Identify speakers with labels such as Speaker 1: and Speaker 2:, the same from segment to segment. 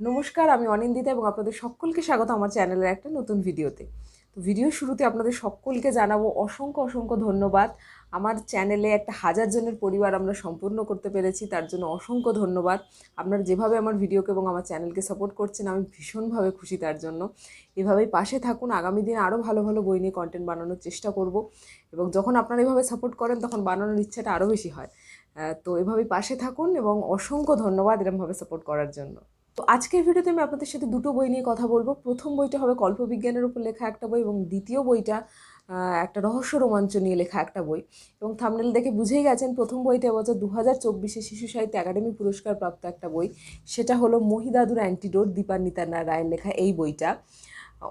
Speaker 1: নমস্কার, আমি অনিন্দিতা এবং আপনাদের সকলকে স্বাগত আমার চ্যানেলের একটা নতুন ভিডিওতে। তো ভিডিও শুরুতে আপনাদের সকলকে জানাব অসংখ্য অসংখ্য ধন্যবাদ। আমার চ্যানেলে একটা হাজার জনের পরিবার আমরা সম্পূর্ণ করতে পেরেছি, তার জন্য অসংখ্য ধন্যবাদ। আপনারা যেভাবে আমার ভিডিওকে এবং আমার চ্যানেলকে সাপোর্ট করছেন, আমি ভীষণভাবে খুশি তার জন্য। এভাবেই পাশে থাকুন, আগামী দিনে আরও ভালো ভালো বই নিয়ে কন্টেন্ট বানানোর চেষ্টা করব। এবং যখন আপনারা এভাবে সাপোর্ট করেন, তখন বানানোর ইচ্ছাটা আরও বেশি হয়। তো এভাবেই পাশে থাকুন এবং অসংখ্য ধন্যবাদ এরমভাবে সাপোর্ট করার জন্য। তো আজকের ভিডিওতে আমি আপনাদের সাথে দুটো বই নিয়ে কথা বলব। প্রথম বইটা হবে কল্পবিজ্ঞানের উপর লেখা একটা বই এবং দ্বিতীয় বইটা একটা রহস্য রোমাঞ্চ নিয়ে লেখা একটা বই। এবং থামনেল দেখে বুঝেই গেছেন, প্রথম বইটা এবছর দু হাজার চব্বিশে শিশু সাহিত্য একাডেমি পুরস্কার প্রাপ্ত একটা বই। সেটা হলো মহিদাদুর অ্যান্টিডোট, দীপান্বিতা রায়ের লেখা এই বইটা।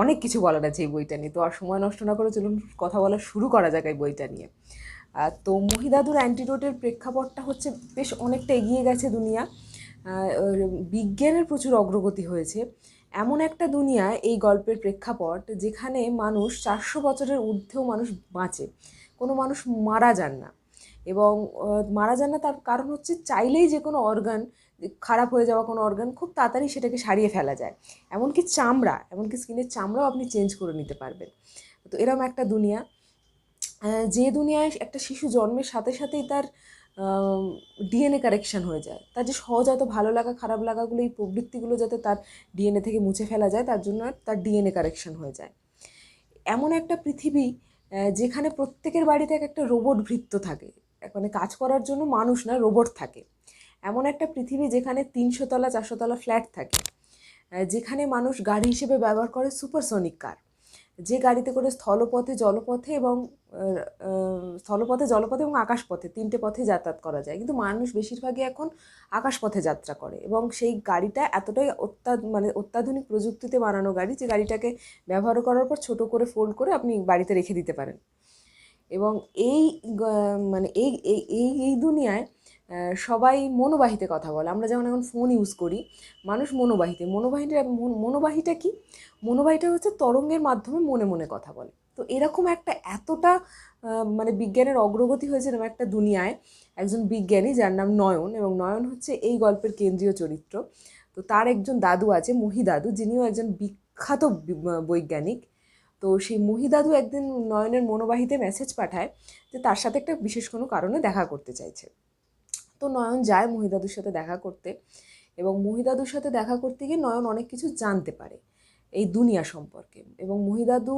Speaker 1: অনেক কিছু বলার আছে এই বইটা নিয়ে। তো আর সময় নষ্ট না করে চলুন কথা বলা শুরু করা যাক এই বইটা নিয়ে। তো মহিদাদুর অ্যান্টিডোটের প্রেক্ষাপটটা হচ্ছে বেশ অনেকটা এগিয়ে গেছে দুনিয়া। বিজ্ঞানের প্রচুর অগ্রগতি হয়েছে। এমন একটা দুনিয়া এই গল্পের প্রেক্ষাপট যেখানে মানুষ চারশো বছরের ঊর্ধ্বেও মানুষ বাঁচে। কোনো মানুষ মারা যান না। এবং মারা যান না তার কারণ হচ্ছে চাইলেই যে কোনো অর্গান, খারাপ হয়ে যাওয়া কোনো অর্গান খুব তাড়াতাড়ি সেটাকে সারিয়ে ফেলা যায়। এমনকি চামড়া, এমনকি স্কিনের চামড়াও আপনি চেঞ্জ করে নিতে পারবেন। তো এরম একটা দুনিয়া। যে দুনিয়ায় একটা শিশু জন্মের সাথে সাথেই তার ডিএনএ কারেকশন হয়ে যায়। তার যে সহজাত ভালো লাগা, খারাপ লাগাগুলো, এই প্রবৃত্তিগুলো যাতে তার ডিএনএ থেকে মুছে ফেলা যায়, তার জন্য তার ডিএনএ কারেকশন হয়ে যায়। এমন একটা পৃথিবী যেখানে প্রত্যেকের বাড়িতে এক একটা রোবট ভৃত্য থাকে। মানে কাজ করার জন্য মানুষ না রোবট থাকে। এমন একটা পৃথিবী যেখানে তিনশো তলা, চারশো তলা ফ্ল্যাট থাকে। যেখানে মানুষ গাড়ি হিসেবে ব্যবহার করে সুপারসনিক কার যে গাড়িতে করে স্থলপথে, জলপথে এবং স্থলপথে, জলপথে এবং আকাশপথে তিনটে পথে যাতায়াত করা যায়। কিন্তু মানুষ বেশিরভাগই এখন আকাশপথে যাত্রা করে এবং সেই গাড়িটা এতটাই অত্যা মানে অত্যাধুনিক প্রযুক্তিতে বানানো গাড়ি যে গাড়িটাকে ব্যবহার করার পর ছোট করে ফোল্ড করে আপনি বাড়িতে রেখে দিতে পারেন। এবং এই মানে এই এই এই দুনিয়ায় সবাই মনোবাহিতে কথা বলে। আমরা যেমন এখন ফোন ইউজ করি, মানুষ মনোবাহিতে। মনোবাহিটা মন- মনোবাহিটা কি? মনোবাহিটা হচ্ছে তরঙ্গের মাধ্যমে মনে মনে কথা বলে। তো এরকম একটা এতটা মানে বিজ্ঞানের অগ্রগতি হয়েছে এরকম একটা দুনিয়ায়। একজন বিজ্ঞানী যার নাম নয়ন, এবং নয়ন হচ্ছে এই গল্পের কেন্দ্রীয় চরিত্র। তো তার একজন দাদু আছে, মহিদাদু, যিনিও একজন বিখ্যাত বৈজ্ঞানিক। তো সেই মহিদাদু একদিন নয়নের মনোবাহিতে মেসেজ পাঠায় যে তার সাথে একটা বিশেষ কোনো কারণে দেখা করতে চাইছে। তো নয়ন যায় মহিদাদুর সাথে দেখা করতে এবং মহিদাদুর সাথে দেখা করতে গিয়ে নয়ন অনেক কিছু জানতে পারে এই দুনিয়া সম্পর্কে এবং মহিদাদু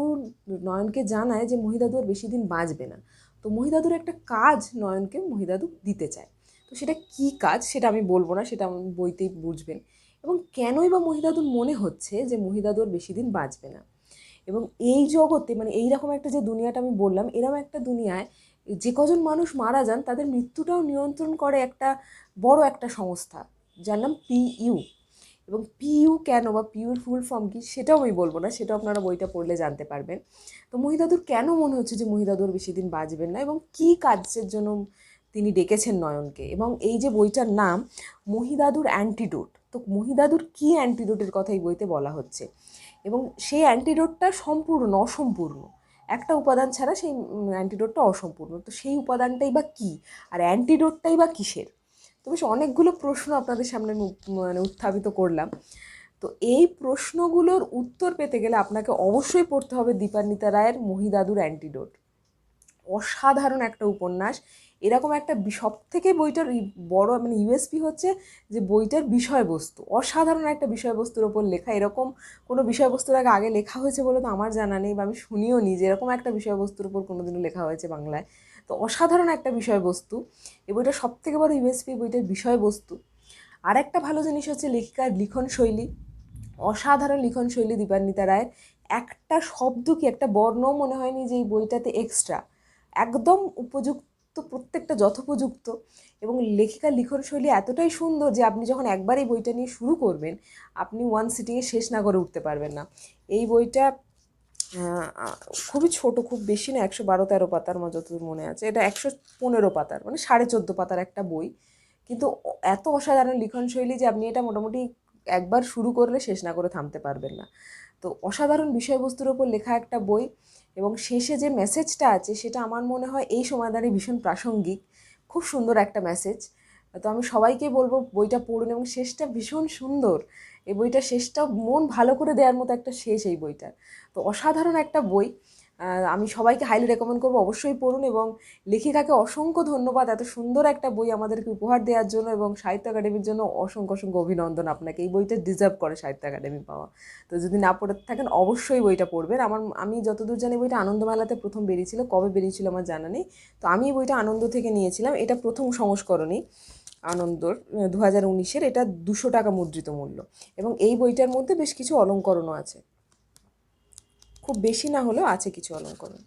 Speaker 1: নয়নকে জানায় যে মহিদাদু আর বেশি দিন বাঁচবে না। তো মহিদাদুর একটা কাজ নয়নকে মহিদাদু দিতে চায়। তো সেটা কি কাজ সেটা আমি বলব না, সেটা বইতেই বুঝবেন। এবং কেনই বা মহিদাদুর মনে হচ্ছে যে মহিদাদু আর বেশি দিন বাঁচবে না? এবং এই জগতে মানে এইরকম একটা যে দুনিয়াটা আমি বললাম এরকম একটা দুনিয়ায় যে কজন মানুষ মারা যান, তাদের মৃত্যুটাও নিয়ন্ত্রণ করে একটা বড় একটা সংস্থা, যার নাম পিইউ এবং পিইউ কেন বা পিইউর ফুল ফর্ম কি সেটাও আমি বলব না, সেটাও আপনারা বইটা পড়লে জানতে পারবেন। তো মহিদাদুর, কেন মনে হচ্ছে যে মহিদাদুর বেশি দিন বাঁচবেন না এবং কী কাজের জন্য তিনি ডেকেছেন নয়নকে? এবং এই যে বইটার নাম, মহিদাদুর অ্যান্টিডোট তো মহিদাদুর কী অ্যান্টিডোটের কথা এই বইতে বলা হচ্ছে? এবং সেই অ্যান্টিডোটটা সম্পূর্ণ, অসম্পূর্ণ। একটা উপাদান ছাড়া সেই অ্যান্টিডোটটা অসম্পূর্ণ। তো সেই উপাদানটাই বা কী? আর অ্যান্টিডোটটাই বা কিসের? তো বেশ অনেকগুলো প্রশ্ন আপনাদের সামনে মানে উত্থাপিত করলাম। তো এই প্রশ্নগুলোর উত্তর পেতে গেলে আপনাকে অবশ্যই পড়তে হবে দীপান্বিতা রায়ের মহিদাদুর অ্যান্টিডোট অসাধারণ একটা উপন্যাস। এরকম একটা সব থেকে বইটার বড় মানে ইউএসপি হচ্ছে যে বইটার বিষয়বস্তু। অসাধারণ একটা বিষয়বস্তুর ওপর লেখা। এরকম কোনো বিষয়বস্তুর আগে আগে লেখা হয়েছে বলে তো আমার জানা নেই বা আমি শুনিও নি যে এরকম একটা বিষয়বস্তুর উপর কোনোদিনও লেখা হয়েছে বাংলায়। তো অসাধারণ একটা বিষয়বস্তু। এই বইটা সব থেকে বড় ইউএসপি বইটার বিষয়বস্তু। আর একটা ভালো জিনিস হচ্ছে লেখিকার লিখন শৈলী। অসাধারণ লিখন শৈলী দীপান্বিতা রায়ের একটা শব্দ কি একটা বর্ণও মনে হয়নি যে এই বইটাতে এক্সট্রা একদম উপযুক্ত প্রত্যেকটা যথোপযুক্ত এবং লেখিকার লিখন শৈলী এতটাই সুন্দর যে আপনি যখন একবার এই বইটা নিয়ে শুরু করবেন, আপনি ওয়ান সিটিংয়ে শেষ না করে উঠতে পারবেন না। এই বইটা খুবই ছোট, খুব বেশি না, একশো বারো তেরো পাতার আমার যতদূর মনে আছে। এটা একশো পনেরো পাতার মানে সাড়ে চোদ্দ পাতার একটা বই। কিন্তু এত অসাধারণ লিখন শৈলী যে আপনি এটা মোটামুটি একবার শুরু করলে শেষ না করে থামতে পারবেন না। তো অসাধারণ বিষয়বস্তুর ওপর লেখা একটা বই এবং শেষে যে মেসেজটা আছে, সেটা আমার মনে হয় এই সময় দাঁড়িয়ে ভীষণ প্রাসঙ্গিক। খুব সুন্দর একটা মেসেজ তো আমি সবাইকে বলব, বইটা পড়ুন এবং শেষটা ভীষণ সুন্দর। এই বইটা শেষটা মন ভালো করে দেওয়ার মতো একটা শেষ এই বইটার। তো অসাধারণ একটা বই। আমি সবাইকে হাইলি রেকমেন্ড করব, অবশ্যই পড়ুন এবং লেখিকাকে অসংখ্য ধন্যবাদ এত সুন্দর একটা বই আমাদেরকে উপহার দেওয়ার জন্য এবং সাহিত্য একাডেমির জন্য অসংখ্য অসংখ্য অভিনন্দন আপনাকে। এই বইটা ডিজার্ভ করে সাহিত্য একাডেমি পাওয়া। তো যদি না পড়ে থাকেন, অবশ্যই বইটা পড়বেন। আমার, আমি যতদূর জানি বইটা আনন্দমেলাতে প্রথম বেরিয়েছিল, কবে বেরিয়েছিল আমার জানা নেই। তো আমি এই বইটা আনন্দ থেকে নিয়েছিলাম। এটা প্রথম সংস্করণই আনন্দর দু হাজার উনিশের। এটা দুশো টাকা মুদ্রিত মূল্য। এবং এই বইটার মধ্যে বেশ কিছু অলঙ্করণও আছে। খুব বেশি না হলেও আছে কিছু অলঙ্করণ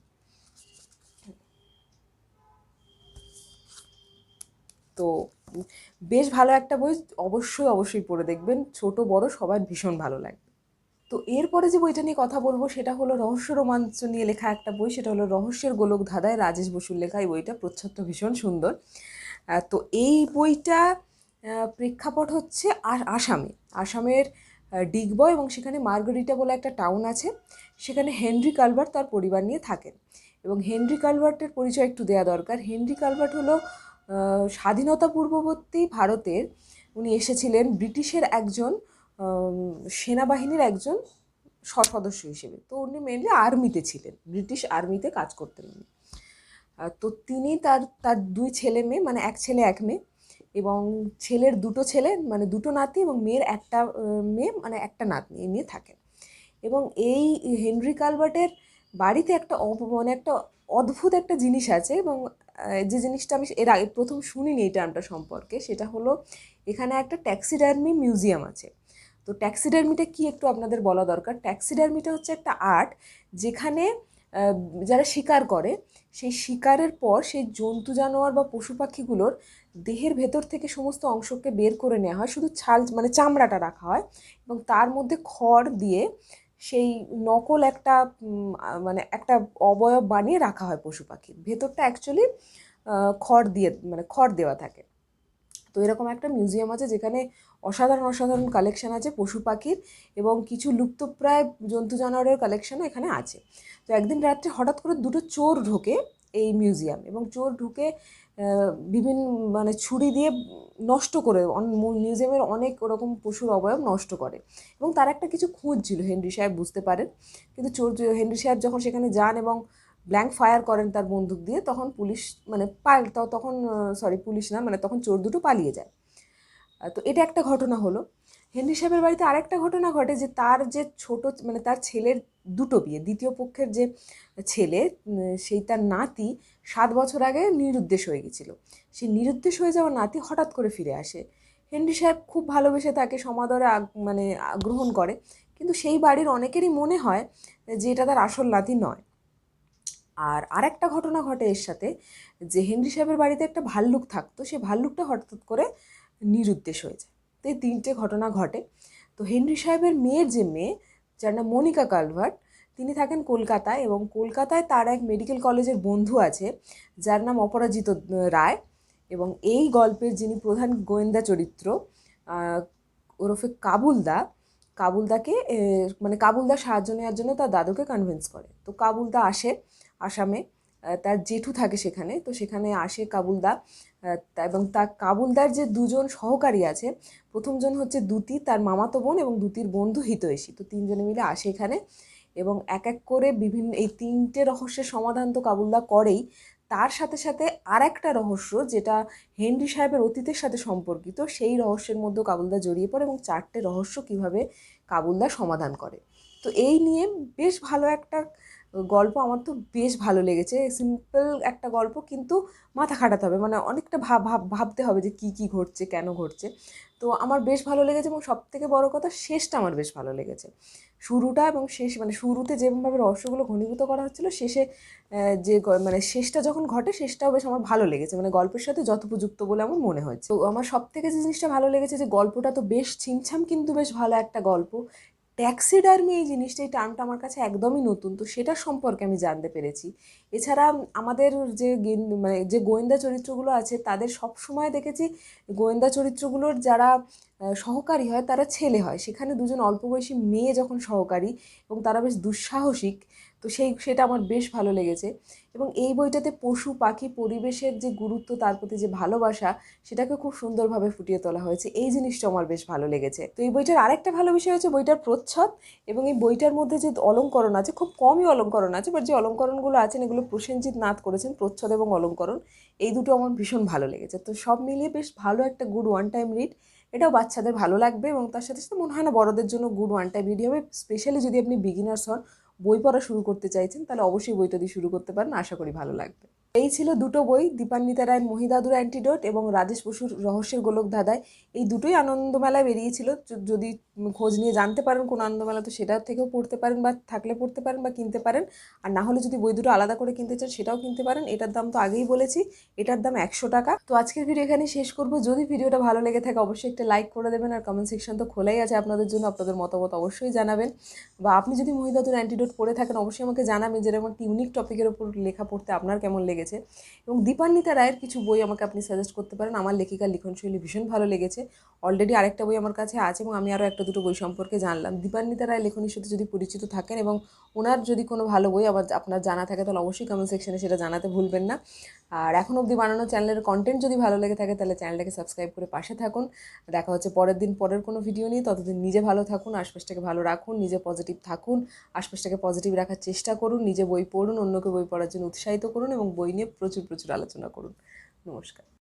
Speaker 1: তো বেশ ভালো একটা বই, অবশ্যই অবশ্যই পড়ে দেখবেন। ছোট, বড়, সবার ভীষণ ভালো লাগবে। তো এরপরে যে বইটা নিয়ে কথা বলব, সেটা হলো রহস্য রোমাঞ্চ নিয়ে লেখা একটা বই, সেটা হলো রহস্যের গোলক ধাঁধায় রাজেশ বসুর লেখা। এই বইটা প্রচ্ছদ ভীষণ সুন্দর। তো এই বইটা প্রেক্ষাপট হচ্ছে আসামে। আসামের আহ, ডিগবয় এবং সেখানে মার্গরিটা বলে একটা টাউন আছে। সেখানে হেনরি কালভার্ট তার পরিবার নিয়ে থাকেন। এবং হেনরি কালভার্টের পরিচয় একটু দেওয়া দরকার। হেনরি কালভার্ট হলো স্বাধীনতা পূর্ববর্তী ভারতের উনি এসেছিলেন ব্রিটিশের একজন সেনাবাহিনীর একজন সদস্য হিসেবে। তো উনি মেনলি আর্মিতে ছিলেন। ব্রিটিশ আর্মিতে কাজ করতেন উনি। তো তিনি তার তার দুই ছেলে মেয়ে মানে এক ছেলে এক মেয়ে। এবং ছেলের দুটো ছেলে মানে দুটো নাতি এবং মেয়ের একটা মেয়ে মানে একটা নাতনি, এই নিয়ে থাকেন এবং এই হেনরি কালভার্টের বাড়িতে একটা মানে একটা অদ্ভুত একটা জিনিস আছে এবং যে জিনিসটা আমি এর আগে প্রথম শুনিনি এই টার্মটা সম্পর্কে, সেটা হলো এখানে একটা ট্যাক্সিডার্মি মিউজিয়াম আছে। তো ট্যাক্সিডার্মিটা কি একটু আপনাদের বলা দরকার? ট্যাক্সিডার্মিটা হচ্ছে একটা আর্ট যেখানে যারা শিকার করে, সেই শিকারের পর সেই জন্তু, জানোয়ার বা পশু পাখিগুলোর দেহের ভেতর থেকে সমস্ত অংশকে বের করে নেওয়া হয়। শুধু ছাল মানে চামড়াটা রাখা হয় এবং তার মধ্যে খড় দিয়ে সেই নকল একটা মানে একটা অবয়ব বানিয়ে রাখা হয় পশু পাখির। ভেতরটা অ্যাকচুয়ালি খড় দিয়ে মানে খড় দেওয়া থাকে। তো এরকম একটা মিউজিয়াম আছে যেখানে অসাধারণ অসাধারণ কালেকশন আছে, পশু পাখির এবং কিছু লুপ্তপ্রায় জন্তু জানোয়ারের কালেকশনও এখানে আছে। তো একদিন রাত্রে হঠাৎ করে দুটো চোর ঢোকে এই মিউজিয়াম এবং চোর ঢুকে বিভিন্ন মানে ছুরি দিয়ে নষ্ট করে মিউজিয়ামের অনেক ওরকম পশুর অবয়ব নষ্ট করে এবং তার একটা কিছু খুঁজছিল হেনরি সাহেব বুঝতে পারেন। কিন্তু চোর, হেনরি সাহেব যখন সেখানে যান এবং ব্ল্যাঙ্ক ফায়ার করেন তার বন্দুক দিয়ে, তখন পুলিশ মানে পাল তখন সরি পুলিশ না মানে তখন চোর দুটো পালিয়ে যায়। তো এটা একটা ঘটনা হলো। হেনরি সাহেবের বাড়িতে আরেকটা ঘটনা ঘটে যে তার যে ছোট মানে তার ছেলের দুটো বিয়ে, দ্বিতীয় পক্ষের যে ছেলে সেই তার নাতি সাত বছর আগে নিরুদ্দেশ হয়ে গেছিল। সেই নিরুদ্দেশ হয়ে যাওয়া নাতি হঠাৎ করে ফিরে আসে। হেনরি সাহেব খুব ভালোবেসে তাকে সমাদরে মানে গ্রহণ করে। কিন্তু সেই বাড়ির অনেকেরই মনে হয় যে এটা তার আসল নাতি নয়। আর আরেকটা ঘটনা ঘটে এর সাথে, যে হেনরি সাহেবের বাড়িতে একটা ভাল্লুক থাকতো, সে ভাল্লুকটা হঠাৎ করে নিরুদ্দেশ হয়ে যায়। তো এই তিনটে ঘটনা ঘটে। তো হেনরি সাহেবের মেয়ের যে মেয়ে, যার নাম মনিকা কালভার্ট, তিনি থাকেন কলকাতায় এবং কলকাতায় তার এক মেডিকেল কলেজের বন্ধু আছে, যার নাম অপরাজিত রায় এবং এই গল্পের যিনি প্রধান গোয়েন্দা চরিত্র ওরফে কাবুলদা, কাবুলদাকে মানে কাবুলদা সাহায্য নেওয়ার জন্য তার দাদুকে কনভিন্স করে। তো কাবুলদা আসে আসামে তার জেঠু থাকে সেখানে। তো সেখানে আসে কাবুলদা এবং তার কাবুলদার যে দুজন সহকারী আছে, প্রথমজন হচ্ছে দুতি, তার মামাতো বোন এবং দুতির বন্ধু হিতৈষী। তো তিনজনে মিলে আসে এখানে এবং এক এক করে বিভিন্ন, এই তিনটে রহস্যের সমাধান তো কাবুলদা করেই। তার সাথে সাথে আর একটা রহস্য যেটা হেনরি সাহেবের অতীতের সাথে সম্পর্কিত, সেই রহস্যের মধ্যেও কাবুলদা জড়িয়ে পড়ে এবং চারটে রহস্য কীভাবে কাবুলদা সমাধান করে। তো এই নিয়ে বেশ ভালো একটা গল্প আমার তো বেশ ভালো লেগেছে। সিম্পল একটা গল্প কিন্তু মাথা খাটাতে হবে। মানে অনেকটা ভাব ভাব, ভাবতে হবে যে কী কী ঘটছে, কেন ঘটছে। তো আমার বেশ ভালো লেগেছে এবং সব থেকে বড়ো কথা শেষটা আমার বেশ ভালো লেগেছে। শুরুটা এবং শেষ মানে শুরুতে যেভাবে রহস্যগুলো ঘনীভূত করা হচ্ছিল, শেষে যে মানে শেষটা যখন ঘটে, শেষটাও বেশ আমার ভালো লেগেছে। মানে গল্পের সাথে যথোপযুক্ত বলে আমার মনে হয়েছে। তো আমার সব থেকে যে জিনিসটা ভালো লেগেছে যে গল্পটা তো বেশ ছিমছাম কিন্তু বেশ ভালো একটা গল্প। ট্যাক্সিডার্মি এই জিনিসটা, এই টার্মটা আমার কাছে একদমই নতুন। তো সেটা সম্পর্কে আমি জানতে পেরেছি। এছাড়া আমাদের যে মানে যে গোয়েন্দা চরিত্রগুলো আছে, তাদের সব সময় দেখেছি গোয়েন্দা চরিত্রগুলোর যারা সহকারী হয়, তারা ছেলে হয়। সেখানে দুজন অল্প বয়সী মেয়ে যখন সহকারী এবং তারা বেশ দুঃসাহসিক তো সেই, সেটা আমার বেশ ভালো লেগেছে। এবং এই বইটাতে পশু, পাখি পরিবেশের যে গুরুত্ব, তার প্রতি যে ভালোবাসা, সেটাকে খুব সুন্দরভাবে ফুটিয়ে তোলা হয়েছে। এই জিনিসটা আমার বেশ ভালো লেগেছে। তো এই বইটার আরেকটা ভালো বিষয় হচ্ছে বইটার প্রচ্ছদ এবং এই বইটার মধ্যে যে অলঙ্করণ আছে, খুব কমই অলঙ্করণ আছে বাট যে অলঙ্করণগুলো আছেন, এগুলো প্রসেনজিৎ নাথ করেছেন, প্রচ্ছদ এবং অলঙ্করণ, এই দুটো আমার ভীষণ ভালো লেগেছে। তো সব মিলিয়ে বেশ ভালো একটা গুড ওয়ান টাইম রিড এটাও বাচ্চাদের ভালো লাগবে এবং তার সাথে সাথে মনে হয় না বড়দের জন্য গুড ওয়ান টাইম রিড হবে স্পেশালি যদি আপনি বিগিনার্স হন বই পড়া শুরু করতে চাইছেন, তাহলে অবশ্যই বইটা দিয়ে শুরু করতে পারেন। আশা করি ভালো লাগবে। এই ছিল দুটো বই, দীপান্বিতা রায়ের মহিদাদুর অ্যান্টিডোট এবং রাজেশ বসুর রহস্যের গোলক ধাঁধায়। এই দুটোই আনন্দমেলায় বেরিয়েছিল যদি খোঁজ নিয়ে জানতে পারেন কোন আনন্দমেলা, তো সেটা থেকেও পড়তে পারেন বা থাকলে পড়তে পারেন বা কিনতে পারেন। আর না হলে যদি বই দুটো আলাদা করে কিনতে চান, সেটাও কিনতে পারেন। এটার দাম তো আগেই বলেছি। এটার দাম একশো টাকা। তো আজকের ভিডিও এখানে শেষ করব। যদি ভিডিওটা ভালো লেগে থাকে, অবশ্যই একটা লাইক করে দেবেন। আর কমেন্ট সেকশন তো খোলাই আছে আপনাদের জন্য। আপনাদের মতামত অবশ্যই জানাবেন। বা আপনি যদি মহিদাদুর অ্যান্টিডোট পড়ে থাকেন, অবশ্যই আমাকে জানাবেন যেরকম একটা ইউনিক টপিকের উপর লেখা পড়তে আপনার কেমন লেগেছে। এবং দীপান্বিতা রায়ের কিছু বই আমাকে আপনি সাজেস্ট করতে পারেন। আমার লেখিকার লিখনশৈলী ভীষণ ভালো লেগেছে। অলরেডি আরেকটা বই আমার কাছে আছে এবং আমি আরও একটা দুটো বই সম্পর্কে জানলাম। দীপান্বিতা রায় লেখনীর সাথে যদি পরিচিত থাকেন এবং ওনার যদি কোনো ভালো বই আবার আপনার জানা থাকে, তাহলে অবশ্যই কমেন্ট সেকশানে সেটা জানাতে ভুলবেন না। আর এখন অবধি বানানো চ্যানেলের কন্টেন্ট যদি ভালো লেগে থাকে, তাহলে চ্যানেলটাকে সাবস্ক্রাইব করে পাশে থাকুন। দেখা হচ্ছে পরের দিন, পরের কোনো ভিডিও নিয়ে। ততদিন নিজে ভালো থাকুন, আশপাশটাকে ভালো রাখুন, নিজে পজিটিভ থাকুন, আশপাশটাকে পজিটিভ রাখার চেষ্টা করুন, নিজে বই পড়ুন, অন্যকে বই পড়ার জন্য উৎসাহিত করুন এবং বই নিয়ে প্রচুর প্রচুর আলোচনা করুন। নমস্কার।